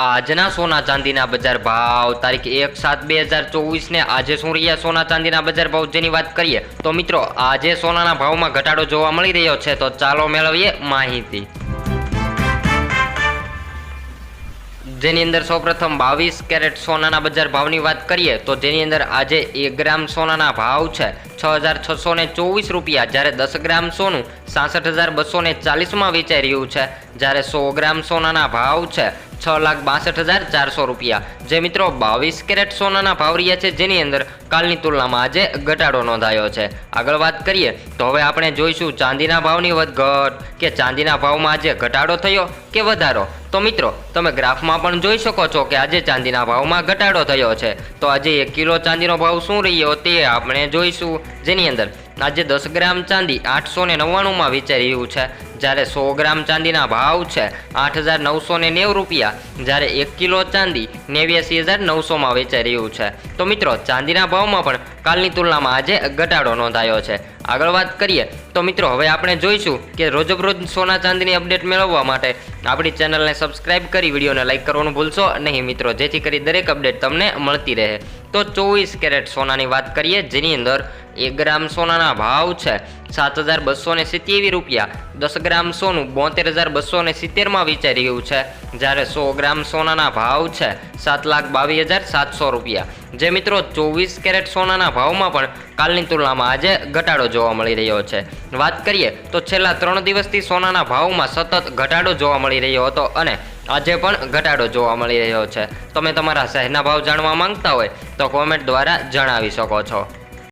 આજના સોના ચાંદીના બજાર ભાવ, તારીખ એક સાત બે હજાર ચોવીસને આજે શું રહ્યા સોના ચાંદીના બજાર ભાવ જેની વાત કરીએ તો મિત્રો, આજે સોનાના ભાવમાં ઘટાડો જોવા મળી રહ્યો છે, તો ચાલો મેળવીએ માહિતી. જેની અંદર સૌપ્રથમ બાવીસ કેરેટ સોનાના બજાર ભાવની વાત કરીએ તો જેની અંદર આજે એક ગ્રામ સોનાના ભાવ છે છ હજાર છસો ને ચોવીસ રૂપિયા, જ્યારે દસ ગ્રામ સોનું સાસઠ હજાર બસો ચાલીસમાં વેચાઈ રહ્યું છે. જ્યારે સો ગ્રામ સોનાના ભાવ છે છ લાખ બાસઠ હજાર ચારસો રૂપિયા. જે મિત્રો બાવીસ કેરેટ સોનાના ભાવ રહ્યા છે, જેની અંદર કાલની તુલનામાં આજે ઘટાડો નોંધાયો છે. આગળ વાત કરીએ, તો હવે આપણે જોઈશું ચાંદીના ભાવની વધઘટ કે ચાંદીના ભાવમાં આજે ઘટાડો થયો કે વધારો. તો મિત્રો, તમે ગ્રાફમાં પણ જોઈ શકો છો કે આજે ચાંદીના ભાવમાં ઘટાડો થયો છે. તો આજે એક કિલો ચાંદીનો ભાવ શું રહ્યો તે આપણે જોઈશું. જેની અંદર આજે દસ ગ્રામ ચાંદી આઠસો ને નવ્વાણુંમાં વિચાર્યું છે. જ્યારે સો ગ્રામ ચાંદીના ભાવ છે આઠ હજાર નવસો ને નેવું રૂપિયા, જ્યારે એક કિલો ચાંદી નેવ્યાસી હજાર નવસોમાં વેચાઈ રહ્યું છે. તો મિત્રો, ચાંદીના ભાવમાં પણ કાલની તુલનામાં આજે ઘટાડો નોંધાયો છે. આગળ વાત કરીએ, તો મિત્રો હવે આપણે જોઈશું કે રોજબરોજ સોના ચાંદીની અપડેટ મેળવવા માટે આપણી ચેનલને સબસ્ક્રાઇબ કરી, વિડીયોને લાઇક કરવાનું ભૂલશો નહીં મિત્રો. જેથી કરી દરેક અપડેટ તમને મળતી રહે. તો ચોવીસ કેરેટ સોનાની વાત કરીએ, જેની અંદર એક ગ્રામ સોનાના ભાવ છે સાત હજાર બસો ને સિત્તેવી રૂપિયા. દસ ગ્રામ સોનું બોતેર હજાર બસો ને સિત્તેરમાં વેચાઈ રહ્યું છે. જ્યારે સો ગ્રામ સોનાના ભાવ છે સાત લાખ બાવીસ હજાર સાતસો રૂપિયા. જે મિત્રો ચોવીસ કેરેટ સોનાના ભાવમાં પણ કાલની તુલનામાં આજે ઘટાડો જોવા મળી રહ્યો છે. વાત કરીએ તો છેલ્લા ત્રણ દિવસથી સોનાના ભાવમાં સતત ઘટાડો જોવા મળી રહ્યો હતો અને આજે પણ ઘટાડો જોવા મળી રહ્યો છે. તમે તમારા શહેરના ભાવ જાણવા માંગતા હોય તો કોમેન્ટ દ્વારા જણાવી શકો છો.